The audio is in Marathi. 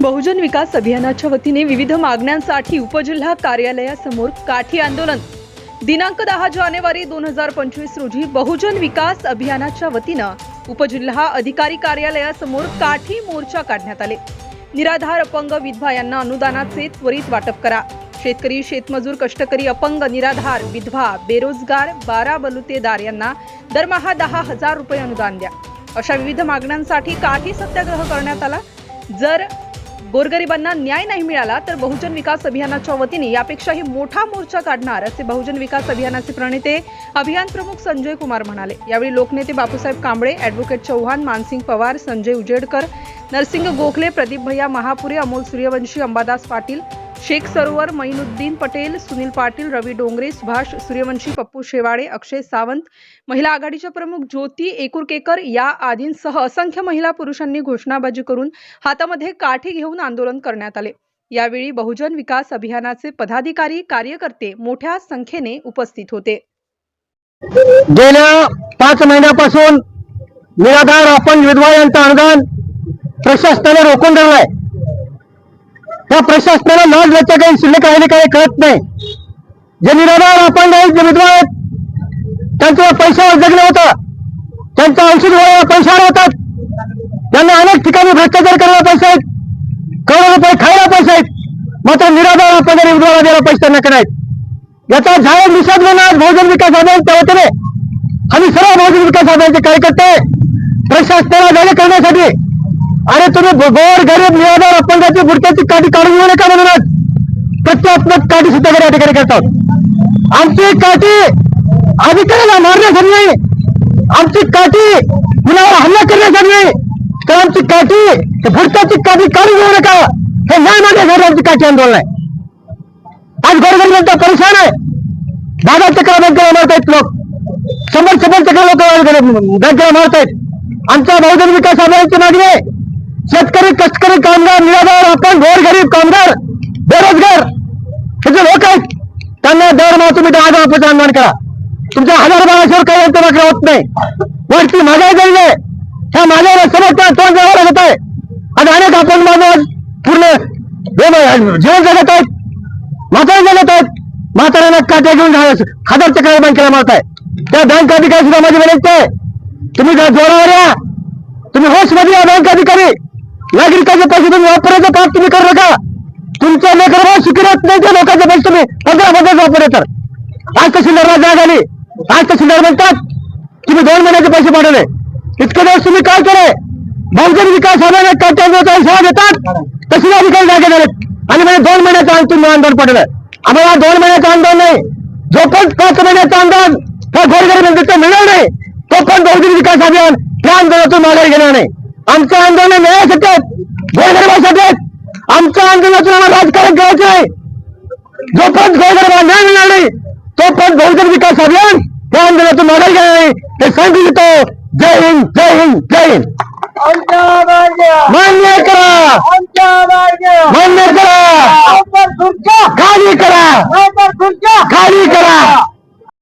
बहुजन विकास अभियानाच्या वतीने विविध मागण्यांसाठी उपजिल्हा कार्यालयासमोर काठी आंदोलन. दिनांक दहा जानेवारी दोन हजार पंचवीस रोजी बहुजन विकास अभियानाच्या वतीनं उपजिल्हा अधिकारी कार्यालयासमोर काठी मोर्चा काढण्यात आले. निराधार अपंग विधवा यांना अनुदानाचे त्वरित वाटप करा. शेतकरी शेतमजूर कष्टकरी अपंग निराधार विधवा बेरोजगार बारा बलुतेदार यांना दरमहा दहा हजार रुपये अनुदान द्या. अशा विविध मागण्यांसाठी काठी सत्याग्रह करण्यात आला. जर गोरगरिबांना न्याय नाही मिळाला तर बहुजन विकास अभियानाच्या वतीने यापेक्षाही मोठा मोर्चा काढणार असे बहुजन विकास अभियानाचे प्रणेते अभियान प्रमुख संजय कुमार म्हणाले. यावेळी लोकनेते बापूसाहेब कांबळे अॅडव्होकेट चौहान मानसिंग पवार संजय उजेडकर नरसिंग गोखले प्रदीप भैया महापुरे अमोल सूर्यवंशी अंबादास पाटील शेख सरोवर मैनुद्दीन पटेल सुनील पाटील रवी डोंगरे सुभाष सूर्यवंशी पप्पू शेवाळे अक्षय सावंत महिला आघाडीच्या प्रमुख ज्योती एकुरकेकर या आदींसह असंख्य महिला पुरुषांनी घोषणाबाजी करून हातामध्ये काठी घेऊन आंदोलन करण्यात आले. यावेळी बहुजन विकास अभियानाचे पदाधिकारी कार्यकर्ते मोठ्या संख्येने उपस्थित होते. गेल्या पाच महिन्यापासून निराधार आपण विधवा यांचं अनुदान प्रशासनाने रोखून धरलंय त्या प्रशासनाला लाज लज्जा काही शिल्लक राहिले काही कळत नाही. जे निराधार आपण आहेत जे विधवा आहेत त्यांचं पैशावर जगलं होतं त्यांचं औषध गोळ्या पैशावर होतात त्यांना अनेक ठिकाणी भ्रष्टाचार करायला पैसे आहेत. करोडो रुपये खायला पैसे आहेत. मात्र निराधार आपण विधवाला द्यायला पैसे त्यांना करायत याचा जाहीर निषेध म्हणून आज बहुजन विकास अभियानच्या वतीने आम्ही सर्व बहुजन विकास अभियानचे कार्यकर्ते प्रशासनाला जागे करण्यासाठी अरे तुम्ही गोर गरीब निराधार अपंगाची बुडक्याची काठी काढून घेऊ नका म्हणूनच. प्रत्यात्मक काठी सुद्धा या ठिकाणी करतात. आमची काठी अधिकाऱ्याला मारण्यासाठी नाही. आमची काठी कुणावर हल्ला करण्यासाठी नाही. तर आमची काठी त्या बुडक्याची काठी काढून घेऊ नका. हे न्याय मागण्यासाठी आमची काठी आंदोलन आहे. आज गोरगरिबांचा परेशान आहे. दादा चक्रा बँकेला मारतायत लोक. शंभर शंभर चक्र लोक बँकेला मारतायत. आमच्या बहुजन विकास आघाडीची मागणी आहे. शेतकरी कष्टकरी कामगार निराधार आपण गोरगरीब कामगार बेरोजगार. हे जे लोक आहेत त्यांना दरमहा तुम्ही दहा हजार रुपयाचं अनुमान करा. तुमच्या हजार बाराशेवर काही यांचं होत नाही. वरती महागाई झालेली आहे. ह्या महागाईला समजता तोंड द्यावं लागत आहे. आणि अनेक आपण माणूस पूर्ण हे जीवन जगत आहेत. म्हातारे जगत आहेत. म्हाताऱ्यांना काट्या घेऊन जायचं काय चक्र बँकेला मारताय त्या बँक अधिकारी सुद्धा माझी विनंती आहे तुम्ही जोरावर या. तुम्ही होशमध्ये या बँक अधिकारी. नागरिकांचे पैसे तुम्ही वापरायचं काम तुम्ही करू नका. तुमच्या लेकर शिकत नाही त्या लोकांचे पैसे तुम्ही पंधरा पंधरा वापरायचं. आज तहसीलदारला जाग आली आज तहसीलदार म्हणतात तुम्ही दोन महिन्याचे पैसे पाठवले. इतके दिवस तुम्ही काय केले? बहुजन विकास आघाडी काट्यांचा सेवा देतात. तहसील अधिकारी जागे झाले आणि म्हणजे दोन महिन्याचं अंत तुम्ही आंदोलन पाठवलं आम्हाला दोन महिन्याचं आंदोलन नाही. जो पण पाच महिन्याचं आंदोलन त्या गोरगरीब मिळणार नाही तो पण बहुजन विकास अभियान त्या आंदोलनातून माघारी घेणार नाही. आमचं आंदोलन न्यायासाठी आहेत गोरगरिबासाठी. आहेत आमच्या आंदोलनातून आम्हाला राजकारण करायचं आहे. जो पण गोरगरिबाला न्याय मिळणार नाही तो पण बहुजन विकास अभियान त्या आंदोलनातून माघारी घेणार नाही हे सांगू इच्छितो. जय हिंद जय हिंद जय हिंद. मान्य करा. मान्य करा. खाली करा. खाली करा.